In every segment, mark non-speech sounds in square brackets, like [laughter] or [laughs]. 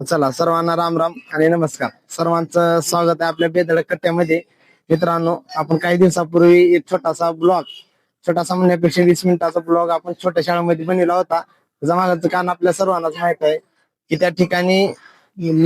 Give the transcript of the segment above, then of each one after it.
चला सर्वांना राम राम आणि नमस्कार. सर्वांचं स्वागत आहे आपल्या बेदड कट्ट्यामध्ये. मित्रांनो आपण काही दिवसापूर्वी एक छोटासा ब्लॉग छोटासा म्हणण्यापेक्षा वीस मिनिटाचा ब्लॉग आपण छोट्या शाळेमध्ये बनवला होता. त्याच्या मागाचं कारण आपल्या सर्वांनाच माहीत आहे की त्या ठिकाणी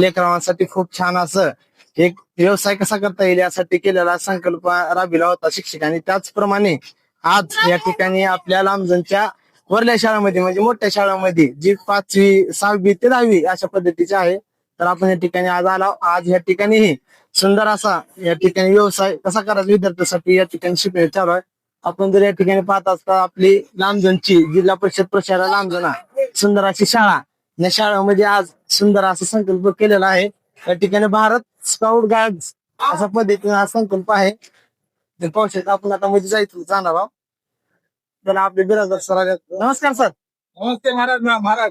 लेकरांसाठी खूप छान असं एक व्यवसाय कसा करता येईल यासाठी केलेला संकल्प राबविला होता शिक्षकांनी. त्याचप्रमाणे आज या ठिकाणी आपल्या लांबजनच्या वरल्या शाळामध्ये म्हणजे मोठ्या शाळामध्ये जी पाचवी सहावी ते दहावी अशा पद्धतीचे आहे. तर आपण या ठिकाणी आज आला आज या ठिकाणी सुंदर असा या ठिकाणी व्यवसाय कसा करायचा विद्यार्थ्यांसाठी या ठिकाणी शिकणे चालू आहे. आपण जर या ठिकाणी पाहत असता आपली लांबजनची जिल्हा परिषद प्रशाला लांबजना सुंदर अशी शाळा. या शाळेमध्ये आज सुंदर असा संकल्प केलेला आहे. या ठिकाणी भारत स्काउट गाईड अशा पद्धतीने हा संकल्प आहे. तर पाहू शकता आपण आता मध्ये जायचं जाणार आहोत. त्याला आपले बिराजदार सर आले. नमस्कार सर. नमस्ते महाराज ना महाराज.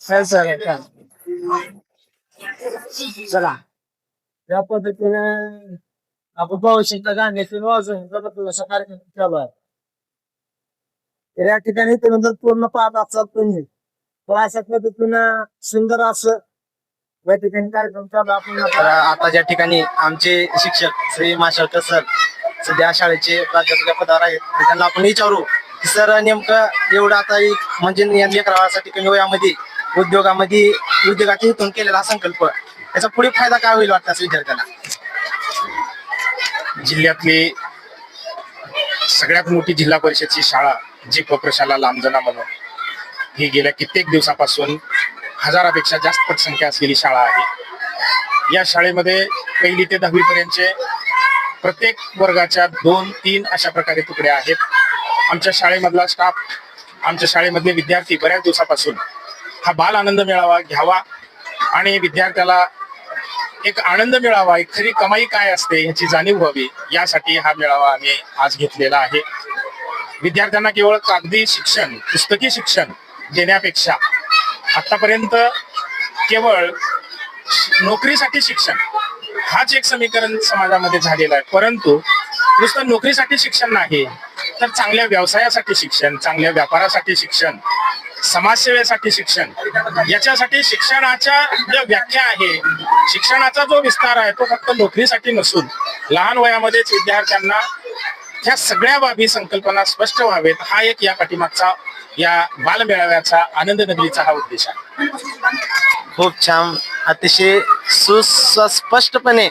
सर सर चला. या पद्धतीने आपण पाहू शकता गाण्याचे वाजून कार्यक्रम चालू आहे. या ठिकाणी तुम्ही जर पूर्ण पाहत असाल तुम्ही. तर अशा पद्धतीनं सुंदर असं या ठिकाणी कार्यक्रम चालू. आपण आता- आता ज्या ठिकाणी आमचे शिक्षक श्री माशळकर सर सध्या शाळेचे प्राध्यापक पदावर आहेत. त्यांना आपण विचारू की सर नेमकं एवढं आता एक म्हणजे या लेकरासाठी कमी वयामध्ये उद्योगामध्ये उद्योगाच्या हेतून केलेला संकल्प याचा पुढे फायदा काय होईल वाटतं असं विद्यार्थ्यांना? जिल्ह्यातली सगळ्यात मोठी जिल्हा परिषदची शाळा जी प्रशाला लांबजना म्हणून ही गेल्या कित्येक दिवसापासून हजारापेक्षा जास्त पटसंख्या असलेली शाळा आहे. या शाळेमध्ये पहिली ते दहावी पर्यंतचे प्रत्येक वर्गाच्या दोन तीन अशा प्रकारे तुकडे आहेत. आमच्या शाळेमधला स्टाफ आमच्या शाळेमधले विद्यार्थी बऱ्याच दिवसापासून हा बाल आनंद मिळावा घ्यावा आणि विद्यार्थ्याला एक आनंद मिळावा एक खरी कमाई काय असते याची जाणीव व्हावी यासाठी हा मेळावा आम्ही आज घेतलेला आहे. विद्यार्थ्यांना केवळ कागदी शिक्षण पुस्तकी शिक्षण देण्यापेक्षा आतापर्यंत केवळ नोकरीसाठी शिक्षण हाच एक समीकरण समाजामध्ये झालेलं आहे. परंतु नुसतं नोकरीसाठी शिक्षण नाही तर चांगल्या व्यवसायासाठी शिक्षण चांगल्या व्यापारासाठी शिक्षण समाजसेवेसाठी शिक्षण याच्यासाठी शिक्षणाच्या ज्या व्याख्या आहे शिक्षणाचा जो विस्तार आहे तो फक्त नोकरीसाठी नसून लहान वयामध्येच विद्यार्थ्यांना ह्या सगळ्या बाबी संकल्पना स्पष्ट व्हावेत हा एक या पाठीमागचा या बालमेळाव्याचा आनंद नगरीचा हा उद्देश आहे. खूप छान. अतिशय सुस्पष्टपणे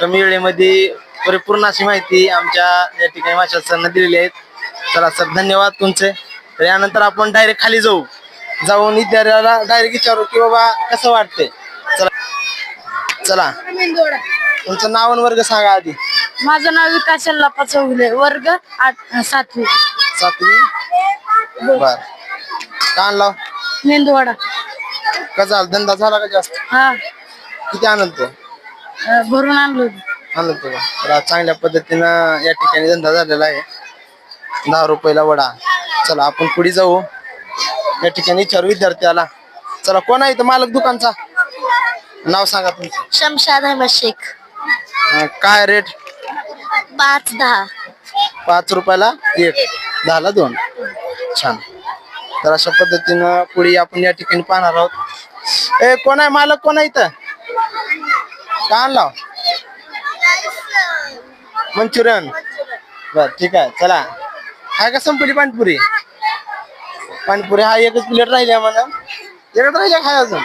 कमी वेळेमध्ये परिपूर्ण अशी माहिती आमच्या या ठिकाणी सरनं दिलेली आहे. चला सर धन्यवाद तुमचे. तर यानंतर आपण डायरेक्ट खाली जाऊ. जाऊन विद्यार्थ्याला डायरेक्ट विचारू की बाबा कसं वाटतंय. चला. चला. तुमचं नाव आणि वर्ग सांगा आधी. माझं नाव विकास चौगुले. वर्ग आठ सातवी. सातवी? बर. का आणला? मेंदूवाडा. का झाला? धंदा झाला का जास्त? हा. किती आनंद अं, भरून आणलो होतो. आनंद का? तर आज चांगल्या पद्धतीनं या ठिकाणी धंदा झालेला आहे. दहा रुपयाला वडा. चला आपण पुढे जाऊ. या ठिकाणी विचारू विद्यार्थ्याला. चला कोण आहे इथं मालक दुकानचा? नाव सांगा तुमचं. शमशाद अहमद शेख. अं, काय रेट पाच दहा. पाच रुपयाला एक दहाला दोन. छान. तर अशा पद्धतीनं पुढे आपण या ठिकाणी पाहणार आहोत. ए कोण आहे मालक? कोण आहे इथं? का आणला? मंचुरियन. बर ठीक आहे चला. आहे का संपली पाणीपुरी? पाणीपुरी हा एकच प्लेट राहिली म्हणा. एकच राहिल्या खाय अजून?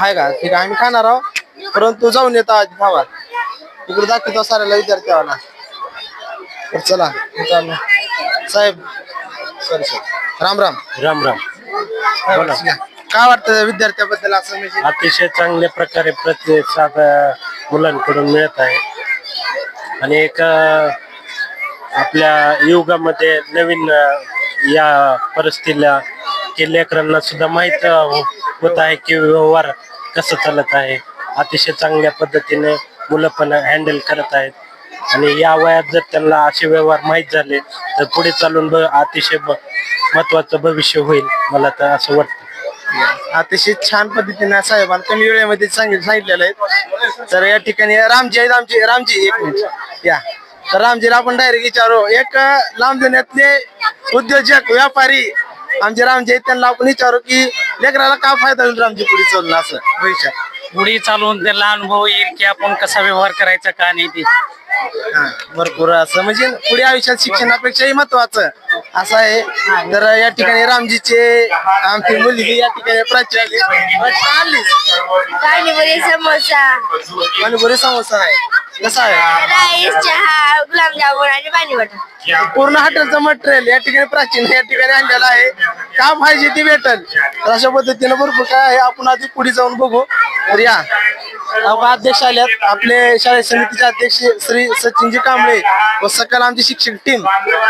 आहे का? ठीक आहे आम्ही खाणार आहोत. परंतु जाऊन येतो आधी भावा इकडे दाखवतो साऱ्याला विद्यार्थ्याला तर चला चालू साहेब सॉरी सर राम राम. राम राम. बोला. काय वाटतं विद्यार्थ्याबद्दल असं म्हणजे? अतिशय चांगल्या प्रकारे प्रतिसाद अ, मुलांकडून मिळत आहे. आणि एक अ, आपल्या युगामध्ये नवीन अ, या परिस्थितीला की लेकरांना सुद्धा माहीत होत आहे की व्यवहार कसं चालत आहे. अतिशय चांगल्या पद्धतीने मुलं पण हँडल करत आहेत. आणि या वयात जर त्यांना असे व्यवहार माहीत झाले तर पुढे चालून ब- अतिशय ब- महत्वाचं भविष्य होईल मला तर असं वाटतं. अतिशय छान पद्धतीने साहेबांना कमी वेळेमध्ये सांगितलं सांगितलेलं आहे. तर या ठिकाणी रामजी आहेत आमची रामजी एक मिनिट. या. तर रामजीला आपण डायरेक्ट विचारू. एक लांब उद्योजक व्यापारी आमचे रामजी आहेत त्यांना आपण विचारू की लेकराला काय फायदा होईल रामजी पुढे चालून असं? भविष्यात. पुढे चालून त्याला अनुभव येईल की आपण कसा व्यवहार करायचा का नाही ते. हा, भरपूर असं. म्हणजे पुढे आयुष्यात शिक्षणापेक्षाही महत्वाचं असं आहे. तर या ठिकाणी रामजीचे आमची मुलगी या ठिकाणी प्राचार्य आणलीस पाणीपुरी समोसा. पाणीपुरी समोसा आहे. कसा आहे? राईस चहा गुलाबजामुन आणि पाणी बटर. पूर्ण हॉटेलचं मटेरियल या ठिकाणी प्राचीन या ठिकाणी आणलेलं आहे. का पाहिजे ती भेटल? तर अशा पद्धतीनं भरपूर काय आहे. आपण आधी पुढे जाऊन बघू. तर या. आपण अध्यक्ष आल्यात. आपले शाळा समितीचे अध्यक्ष श्री सचिनजी कांबळे व सकल आमची शिक्षक टीम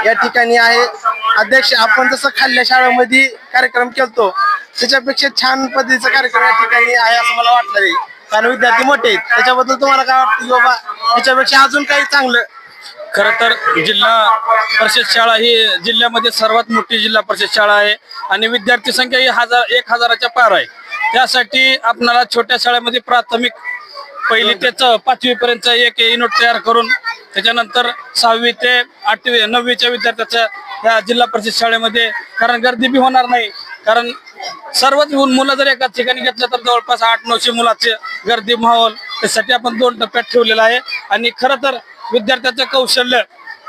या ठिकाणी आहे. अध्यक्ष आपण जसं खाल्ल्या शाळेमध्ये कार्यक्रम केलतो त्याच्यापेक्षा छान पद्धतीचा कार्यक्रम या ठिकाणी आहे असं मला वाटलं नाही कारण विद्यार्थी मोठे आहेत. त्याच्याबद्दल तुम्हाला काय वाटतं की बाबा त्याच्यापेक्षा अजून काही चांगलं? खर तर जिल्हा परिषद शाळा ही जिल्ह्यामध्ये सर्वात मोठी जिल्हा परिषद शाळा आहे आणि विद्यार्थी संख्या ही हजार एक हजाराच्या पार आहे. त्यासाठी आपणाला छोट्या शाळेमध्ये प्राथमिक पहिली ते पाचवीपर्यंत पाचवी पर्यंत एक युनिट तयार करून त्याच्यानंतर सहावी ते आठवी नववीच्या विद्यार्थ्याच्या या जिल्हा परिषद शाळेमध्ये कारण गर्दी बी होणार नाही. कारण सर्वच मुलं जर एकाच ठिकाणी घेतलं तर जवळपास आठ नऊशे मुलाचे गर्दी माहोल त्यासाठी आपण दोन टप्प्यात ठेवलेला आहे. आणि खरं तर विद्यार्थ्याचं कौशल्य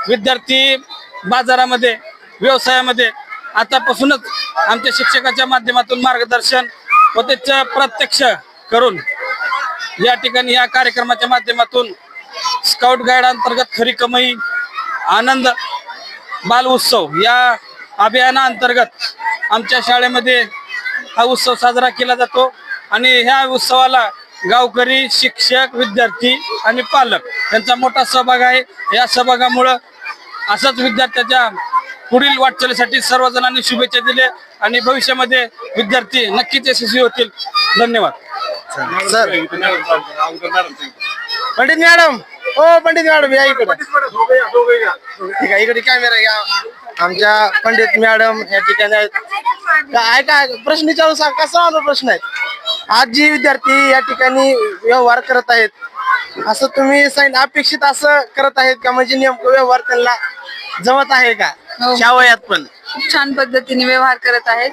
विद्यार्थी बाजारामध्ये व्यवसायामध्ये आतापासूनच आमच्या शिक्षकाच्या माध्यमातून मार्गदर्शन व त्याचं प्रत्यक्ष करून या ठिकाणी या कार्यक्रमाच्या माध्यमातून स्काउट गाईड अंतर्गत खरी कमाई आनंद बाल उत्सव या अभियानाअंतर्गत आमच्या शाळेमध्ये हा उत्सव साजरा केला जातो आणि ह्या उत्सवाला गावकरी शिक्षक विद्यार्थी आणि पालक यांचा मोठा सहभाग आहे. या सहभागामुळं असंच विद्यार्थ्याच्या पुढील वाटचालीसाठी सर्वजणांनी शुभेच्छा दिल्या आणि भविष्यामध्ये विद्यार्थी नक्कीच यशस्वी होतील. धन्यवाद. सर. पंडित मॅडम. हो पंडित मॅडम या इकडे. ठीक आहे इकडे कॅमेरा घ्या आमच्या पंडित मॅडम या ठिकाणी आहेत. काय काय प्रश्न विचारू सांग कसा प्रश्न आहे? आज जी विद्यार्थी या ठिकाणी व्यवहार करत आहेत असं तुम्ही सांग अपेक्षित असं करत आहेत का? म्हणजे नेमकं व्यवहार त्यांना जमत आहे का? हो. ह्या वयात पण. खूप छान पद्धतीने व्यवहार करत आहेत.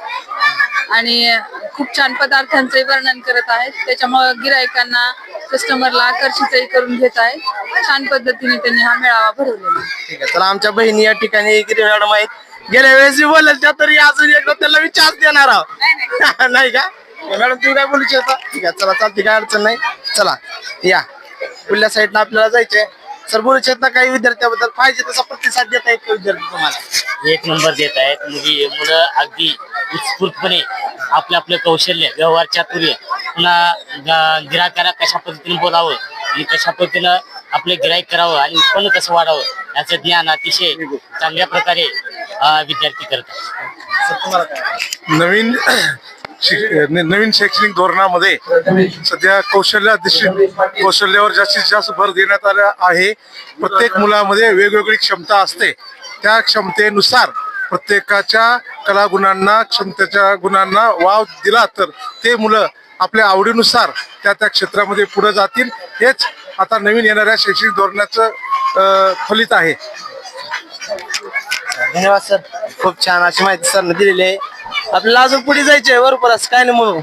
आणि खूप छान पदार्थांचे वर्णन करत आहेत. त्याच्यामुळे गिरायकांना कस्टमरला आकर्षितही करून घेत आहेत. छान पद्धतीने त्यांनी हा मेळावा भरवलेला आहे. ठीक आहे चला आमच्या बहिणी या ठिकाणी मॅडम आहेत. गेल्या वेळेस बोलेल त्या तरी अजून एकदा त्याला चान्स देणार आहोत. नाही [laughs] का? मॅडम तुम्ही काय बोलू शकता? ठीक आहे चला चालते काय अडचण नाही. चला या. पुढल्या साईडला आपल्याला जायचंय. सर बोलू शकता काही विद्यार्थ्याबद्दल पाहिजे तसा प्रतिसाद देत आहेत का विद्यार्थी तुम्हाला? एक नंबर देत आहेत. मुली मुलं अगदी उत्स्फूर्तपणे आपलं आपलं कौशल्य व्यवहार चातुर्य पुन्हा गिराकाला कशा पद्धतीने बोलावं आणि कशा पद्धतीनं आपलं गिराईक करावं आणि उत्पन्न कसं वाढावं याचं ज्ञान अतिशय चांगल्या प्रकारे अं, विद्यार्थी करतात. सर तुम्हाला काय नवीन नवीन शैक्षणिक धोरणामध्ये सध्या कौशल्य कौशल्यावर जास्तीत जास्त भर देण्यात आला आहे. प्रत्येक मुलामध्ये वेगवेगळी क्षमता असते. त्या क्षमतेनुसार प्रत्येकाच्या कलागुणांना क्षमतेच्या गुणांना वाव दिला तर ते मुलं आपल्या आवडीनुसार त्या त्या क्षेत्रामध्ये पुढे जातील. हेच आता नवीन येणाऱ्या शैक्षणिक धोरणाचं अं, फलित आहे. धन्यवाद सर. खूप छान अशी माहिती सरने दिलेली आहे. आपल्याला अजून पुढे जायचंय भरपूर असं काय नाही म्हणून.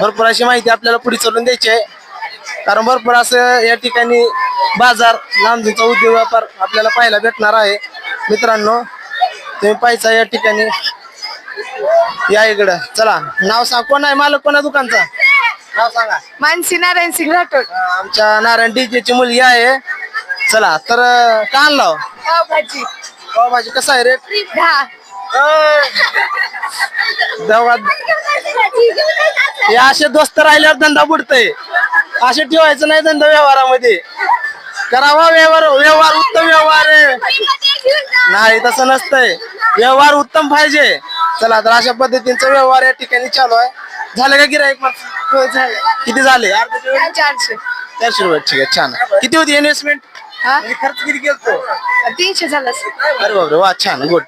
भरपूर अशी माहिती आपल्याला पुढे चालून द्यायची आहे कारण भरपूर असं या ठिकाणी बाजार लांबचा उद्योग व्यापार आपल्याला पाहायला भेटणार आहे. मित्रांनो तुम्ही पाहायचा या ठिकाणी. या इकडं. चला नाव सांग. कोण आहे? मालक कोणा दुकानचा? नाव सांगा. मानसी नारायण सिंग राठोड. आमच्या नारायण डीजे ची मुलगी आहे. चला तर का आणला पावभाजी. पावभाजी कसा आहे रेट दहा. हे असे दोस्त राहिल्यावर धंदा बुडतय. असे ठेवायचं नाही धंदा व्यवहारामध्ये. करावा व्यवहार व्यवहार उत्तम व्यवहार नाही तसं नसतंय. व्यवहार उत्तम पाहिजे. चला तर अशा पद्धतीचा व्यवहार या ठिकाणी चालू आहे. झालं का झालं. किती झाले? चारशे. चारशे रुपये. ठीक आहे छान. किती होती इन्व्हेस्टमेंट हा? खर्च किती केलतो? तीनशे झालं. अरे बापरे वा छान. गुड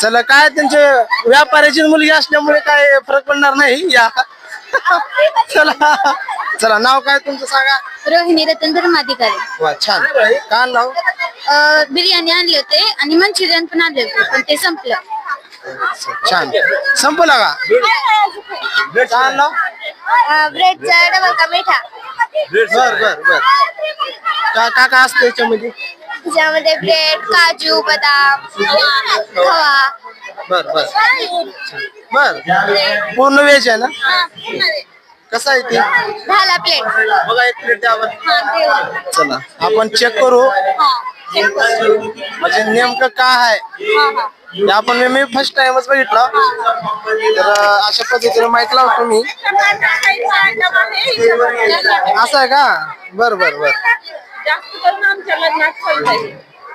चला काय त्यांचे व्यापाऱ्याची मुलगी असल्यामुळे काय फरक पडणार नाही या. चला चला नाव काय तुमचं सांगा? रोहिणी रतन धर्माधिकारी. वा छान. का नाव? अं, बिर्याणी आणले होते आणि मंचुरियन पण आणले होते पण ते संपलं. छान. संपला का? छान ना ब्रेडचा डबल का मिठा. बर बर बर. का का काय असतं याच्यामध्ये? ज्यामध्ये ब्रेड काजू बदाम खवा. बर बर. बर. पूर्ण व्हेज आहे ना? कसं आहे ते? दहाला प्लेट बघा एक प्लेट द्यावर चला आपण चेक करू. म्हणजे नेमकं काय आहे? आपण मी- मी फर्स्ट टाइमच बघितलं. तर अशा पद्धतीने माहीत लावतो मी. असं आहे का? बर बर बर.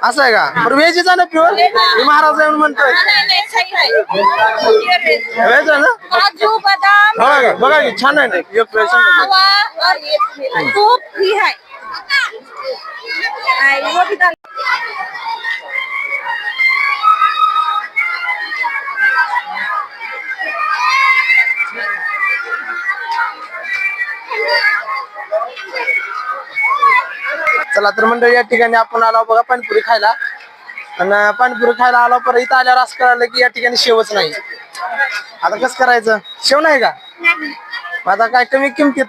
असं आहे का? बरं व्हेज आहे ना प्युअर मी महाराज आहे म्हणून म्हणतोय. व्हेज आहे ना? काजू बदाम. बघा की, बघा की छान आहे ना एक वेळ सांगा. खवा और तूप ही है आई, वो भी डाल चला तर मंडळी या ठिकाणी आपण आलो बघा पाणीपुरी खायला आणि पाणीपुरी खायला आलो पर इथं आल्यावर असं कळालं की या ठिकाणी शेवच नाही आता कसं करायचं शेव नाही का आता काय कमी किमतीत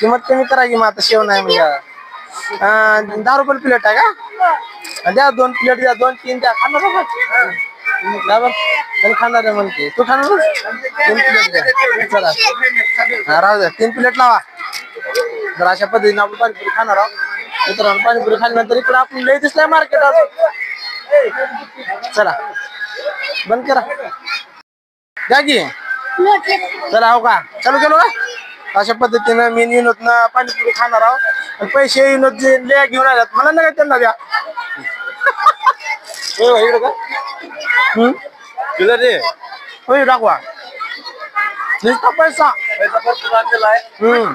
किंमत कमी करा की मग आता शेव नाही म्हणजे दहा रुपये प्लेट आहे का द्या दोन प्लेट द्या दोन तीन द्या खाणार खाणार आहे म्हणते तू खाणार? तीन प्लेट द्या चला हा, राहू द्या तीन प्लेट लावा जर अशा पद्धतीने आपण पाणीपुरी खाणार आहोत. मित्रांनो पाणीपुरी खाल्ल्यानंतर इकडे आपण लय दिसलाय मार्केट चला बंद करा. द्या की. चला हो का? चालू केलो का? अशा पद्धतीनं मी विनोद पाणीपुरी खाणार आहोत. आणि पैसे विनोद जे ले घेऊन आल्यात मला नाही त्यांना द्या. इकडं का? हम्म? तुला होय दाखवा. नुसता पैसा. हम्म.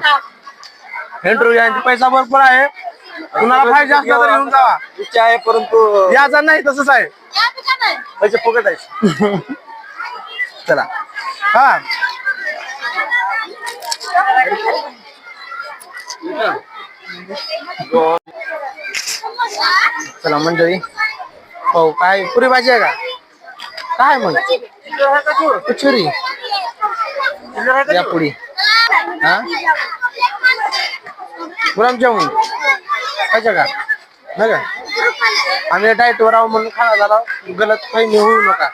इंटरव्ह्यू यांचे पैसा भरपूर आहे. कुणाला पाहिजे असला तर येऊन जावा. इच्छा आहे परंतु याचा नाही तसंच आहे. पैसे फुकट आहे चला. हा. चला मंडळी. हो काय? पुरी भाजी आहे का? काय मग? कचोरी. या पुडी हा. गुलाबजामुन खायचं का? नाही का? आम्ही डायटवर आहो म्हणून खाणार झाला. गलत काही होऊ नका.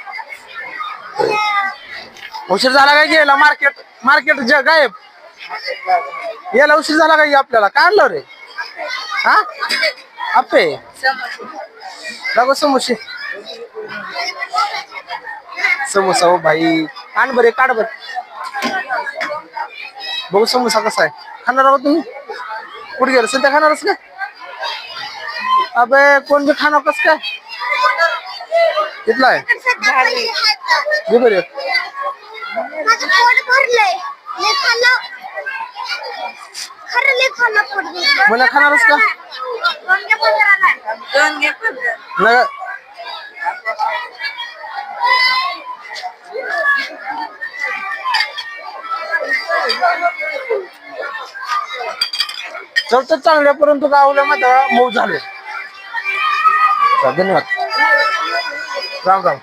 उशीर झाला काय गेला? मार्केट मार्केट जे गायब. याला उशीर झाला काय आपल्याला? काय आणलं रे? हा? आपे. लागो समोसे. समोसा हो भाई. आण बरे काढ बर. बघू समोसा कसा आहे. खाणार आहोत तुम्ही? कुठे गेलं सध्या खाणारच का अबे कोण बी खाणार कस काय? कितला आहे. दे बरे. माझं पोट भरलंय. लय खाल्लं. खरं लय खाल्लं पोट भरलं. मला खाणारच का? दोन घे पंधराला. नाही. चौथं चांगल्या परंतु गावल्या मात्र मऊ झाले. धन्यवाद. राम राम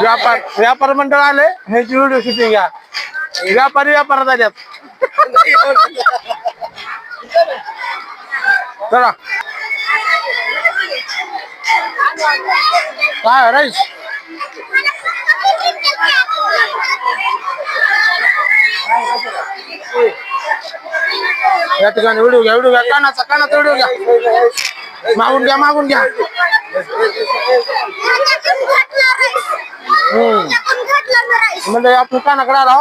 व्यापार व्यापार मंडळ आले ह्याची व्हिडिओ शूटिंग घ्या. व्यापारी व्यापारात आल्यात. चला. काय हो, राईस? या ठिकाणी व्हिडिओ घ्या व्हिडिओ घ्या. कानाचा कानाचा व्हिडिओ घ्या. मागून घ्या मागून घ्या. हम्म. म्हणजे आपण कानाकडे आलो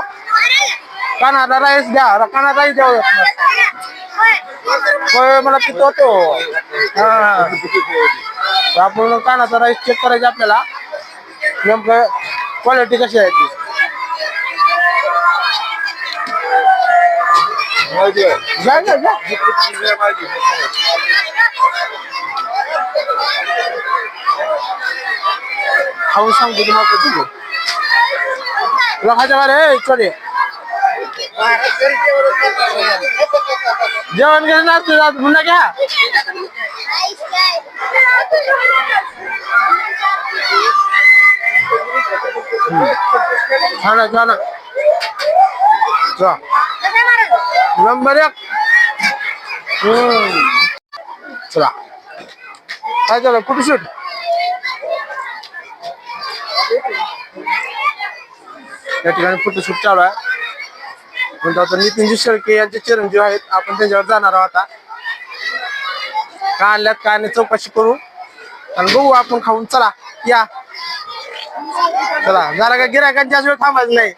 कानाला राईस द्या काना राईस द्या. होय. मला पितो होतो हा. आपण कानाचा राईस चेक करायचा आपल्याला. नेमकं क्वालिटी कशी आहे ती? जा, जा, जा. खाऊन सांगतो तुम्हाला कधी खायचं का रे चले जेवण घेऊन जातो पुन्हा घ्या राईस काय? छान आहे छान आहे चला. नंबर एक. हम्म. चला. काय झालं? कुठे शूट या ठिकाणी फोटोशूट चालू आहे. आता नितीनजी शेळके यांचे चिरंजीव आहेत. आपण त्यांच्यावर जाणार आहोत आता. का आणल्यात काय नाही चौकशी करू. आणि बघू आपण खाऊन. चला या. चला जरा का गिरायकांच्या वेळ थांबायचं नाही.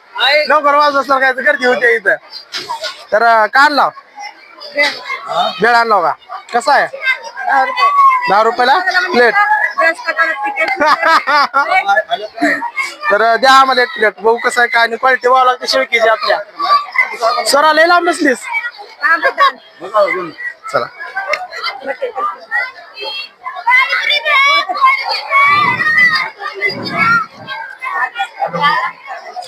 लवकर वाजता सरकायचं गर्दी होते इथं. तर अं, का आणला? वेळ आणला का? कसा आहे? दहा रुपयाला प्लेट. तर द्या आम्हाला एक प्लेट. बघू कसं आहे काय क्वालिटी व्हावं लागते शेळकीची आपल्या. स्वरा लय लांब बसलीस. चला.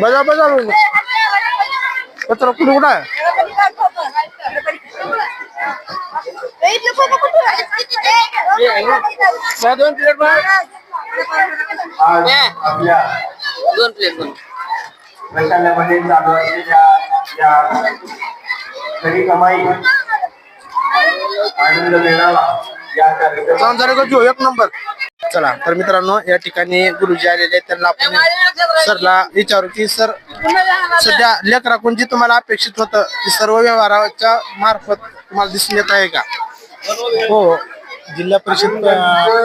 बजा बजा कचरा कुठे कुठं आहे? दोन प्लेट दोन प्लेट दोन प्रशासनामध्ये चालू असलेल्या या घरी कमाई. आनंद या जो एक नंबर. चला तर मित्रांनो या ठिकाणी गुरुजी आलेले आहेत. त्यांना आपण सरला विचारू की सर सध्या लेकराकडून जी तुम्हाला अपेक्षित होतं ते सर्व व्यवहाराच्या मार्फत तुम्हाला दिसून येत आहे का? हो. जिल्हा परिषद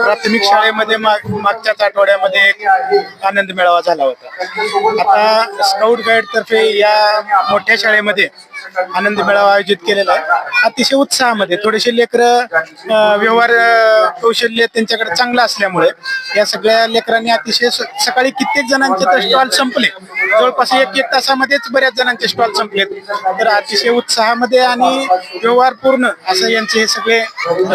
प्राथमिक शाळेमध्ये मागच्याच आठवड्यामध्ये एक आनंद मेळावा झाला होता. आता स्काउट गाईड तर्फे या मोठ्या शाळेमध्ये आनंद मेळावा आयोजित केलेला आहे. अतिशय उत्साहामध्ये थोडेसे लेकर व्यवहार कौशल्य त्यांच्याकडे चांगलं असल्यामुळे या सगळ्या लेकरांनी अतिशय स- सकाळी कित्येक जणांचे तर स्टॉल संपले. जवळपास एक एक तासामध्येच बऱ्याच जणांचे स्टॉल संपलेत. तर अतिशय उत्साहामध्ये आणि व्यवहारपूर्ण असं यांचे हे सगळे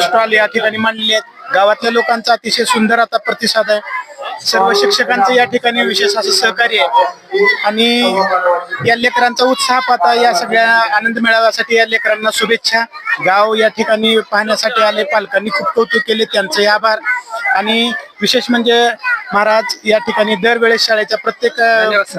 स्टॉल या ठिकाणी मांडलेले आहेत. गावातल्या लोकांचा अतिशय सुंदर आता प्रतिसाद आहे. सर्व शिक्षकांचं या ठिकाणी विशेष असं सहकार्य आहे. आणि या लेकरांचा उत्साह पाहता या सगळ्या आनंद मेळाव्यासाठी या लेकरांना शुभेच्छा. गाव या ठिकाणी पाहण्यासाठी आले. पालकांनी खूप कौतुक केले. त्यांचे आभार. आणि विशेष म्हणजे महाराज या ठिकाणी दरवेळेस शाळेच्या प्रत्येक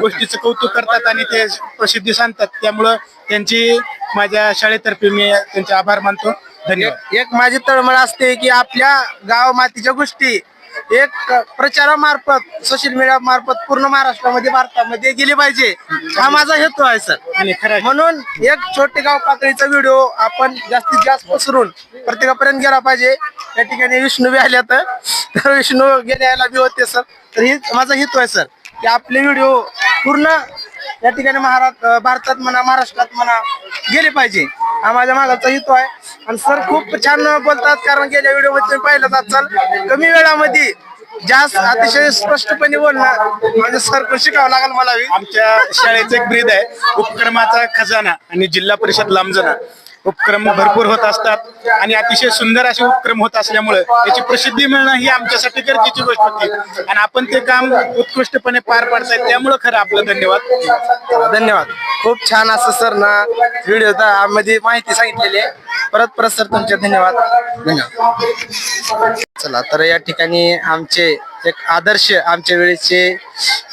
गोष्टीचं कौतुक करतात आणि ते प्रसिद्धी सांगतात. त्यामुळं त्यांची माझ्या शाळेतर्फे मी त्यांचे आभार मानतो. धन्यवाद. एक माझी तळमळ असते की आपल्या गाव मातीच्या गोष्टी एक प्रचारामार्फत सोशल मीडिया मार्फत पूर्ण महाराष्ट्रामध्ये भारतामध्ये गेली पाहिजे. हा माझा हेतू आहे सर. आणि खरं आहे. म्हणून एक छोटे गाव पातळीचा व्हिडिओ आपण जास्तीत जास्त पसरून प्रत्येकापर्यंत गेला पाहिजे. या ठिकाणी विष्णू बी आल्या तर तर विष्णू गेल्याला बी होते सर. तर ही माझा हेतू आहे सर की आपले व्हिडिओ पूर्ण या ठिकाणी महाराष्ट्र भारतात म्हणा महाराष्ट्रात म्हणा गेले पाहिजे. हा माझ्या मागाचा हेतू आहे. आणि सर खूप छान बोलतात कारण गेल्या व्हिडिओमध्ये तुम्ही पाहिलं चाल कमी वेळामध्ये जास्त अतिशय स्पष्टपणे बोलणं म्हणजे सर शिकावं लागेल मला आमच्या शाळेचं एक ब्रीद आहे उपक्रमाचा खजाना आणि जिल्हा परिषद लांबजना उपक्रम भरपूर होत असतात आणि अतिशय सुंदर असे उपक्रम होत असल्यामुळे याची प्रसिद्धी मिळणं ही आमच्यासाठी गरजेची गोष्ट होती. आणि आपण ते काम उत्कृष्टपणे पार पाडतायत त्यामुळं खरं आपलं धन्यवाद. धन्यवाद. खूप छान असं सर ना व्हिडिओमध्ये माहिती सांगितलेली आहे. परत परत सर तुमचे धन्यवाद. धन्यवाद. चला तर या ठिकाणी आमचे एक आदर्श आमच्या वेळेचे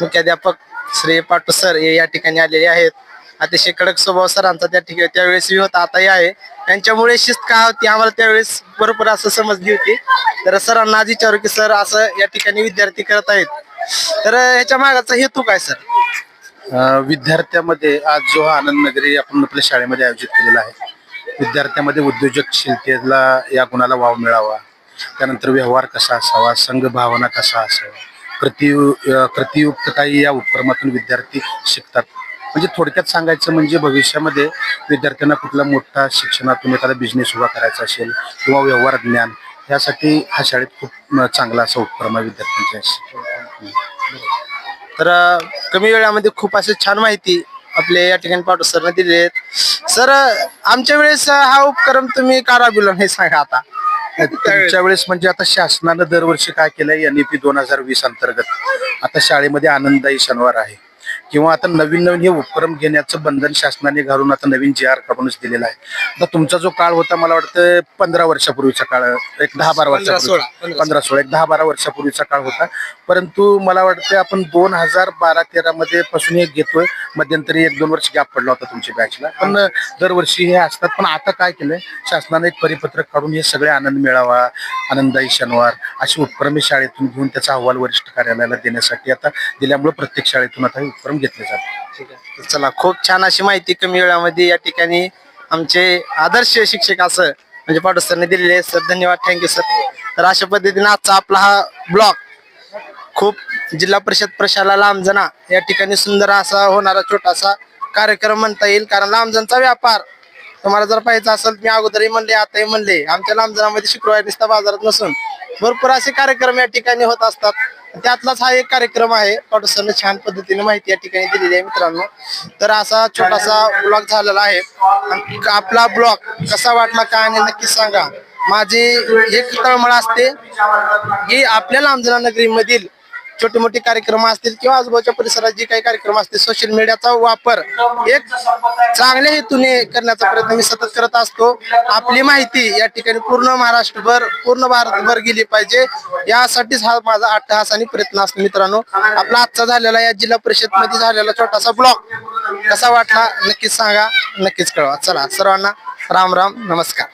मुख्याध्यापक श्री पाटू सर हे या ठिकाणी आलेले आहेत. अतिशय कडक स्वभाव सरांचा त्या ठिकाणी त्यावेळेस होता आताही आहे. त्यांच्यामुळे शिस्त का होती आम्हाला त्यावेळेस बरोबर असं समजली होती. तर सरांना आज विचारू की सर असं या ठिकाणी विद्यार्थी करत आहेत. तर ह्याच्या मागाचा हेतू काय सर? विद्यार्थ्यामध्ये आज जो हा आनंद नगरी आपण आपल्या शाळेमध्ये आयोजित केलेला आहे. विद्यार्थ्यामध्ये उद्योजकशीलतेला या गुणाला वाव मिळावा. त्यानंतर व्यवहार कसा असावा संघ भावना कसा असावा प्रति अ, प्रतियुक्तताही या उपक्रमातून विद्यार्थी शिकतात. म्हणजे थोडक्यात सांगायचं म्हणजे भविष्यामध्ये विद्यार्थ्यांना कुठला मोठा शिक्षणातून एखादा बिझनेस उभा करायचा असेल किंवा व्यवहार ज्ञान यासाठी हा शाळेत खूप चांगला असा उपक्रम आहे विद्यार्थ्यांच्या तर कमी वेळामध्ये खूप असे छान माहिती आपले या ठिकाणी पाठव सरने दिले आहेत. सर आमच्या वेळेस हा उपक्रम तुम्ही का राबविला हे सांगा आता? तुमच्या वेळेस म्हणजे आता शासनानं दरवर्षी काय केलंय? एन पी दोन हजार वीस अंतर्गत. आता शाळेमध्ये आनंददायी शनिवार आहे. किंवा आता नवीन नवीन हे उपक्रम घेण्याचं बंधन शासनाने घालून आता नवीन जे आर काढूनच दिलेला आहे. आता तुमचा जो काळ होता मला वाटतं पंधरा वर्षापूर्वीचा काळ एक दहा बारा वर्षापूर्वी. पंधरा सोळा. एक दहा बारा वर्षापूर्वीचा काळ होता. परंतु मला वाटतं आपण दोन हजार बारा तेरा मध्ये पासून एक घेतोय. मध्यंतरी एक दोन वर्ष गॅप पडला होता तुमच्या बॅचला पण दरवर्षी हे असतात. पण आता काय केलंय? शासनाने एक परिपत्रक काढून हे सगळे आनंद मिळावा आनंदाई शनिवार असे उपक्रम शाळेतून घेऊन त्याचा अहवाल वरिष्ठ कार्यालयाला देण्यासाठी आता दिल्यामुळे प्रत्येक शाळेतून आता हे उपक्रम घेतले जातात ठीक आहे. तर चला खूप छान अशी माहिती कमी वेळामध्ये या ठिकाणी आमचे आदर्श शिक्षक असं म्हणजे पाटो सरने दिलेले आहेत. सर धन्यवाद. थँक्यू सर तर अशा पद्धतीने आजचा आपला हा ब्लॉग खूप जिल्हा परिषद प्रशाला लांबजना या ठिकाणी सुंदर असा होणारा छोटासा कार्यक्रम म्हणता येईल. कारण लांबजनचा व्यापार तुम्हाला जर पाहायचं असेल मी अगोदरही म्हणले आताही म्हणले आमच्या लांबजनामध्ये शुक्रवारी नुसता बाजारात नसून भरपूर असे कार्यक्रम या ठिकाणी होत असतात. त्यातलाच हा एक कार्यक्रम आहे. पाटोसरने छान पद्धतीने माहिती या ठिकाणी दिलेली आहे मित्रांनो. तर असा छोटासा ब्लॉग झालेला आहे. आपला ब्लॉग कसा वाटला काय आणि नक्कीच सांगा. माझी एक तळमळ असते की आपल्या लांबजना नगरीमधील छोटे मोठे कार्यक्रम असतील किंवा आजूबाजूच्या परिसरात जे काही कार्यक्रम असतील सोशल मीडियाचा वापर एक चांगल्या हेतूने करण्याचा प्रयत्न मी सतत करत असतो. आपली माहिती या ठिकाणी पूर्ण महाराष्ट्रभर पूर्ण भारतभर गेली पाहिजे. यासाठीच हा माझा अट्टहास आणि प्रयत्न असतो मित्रांनो. आपला आजचा झालेला या जिल्हा परिषदमध्ये झालेला छोटासा ब्लॉक कसा वाटला नक्कीच सांगा नक्कीच कळवा. चला सर्वांना राम राम नमस्कार.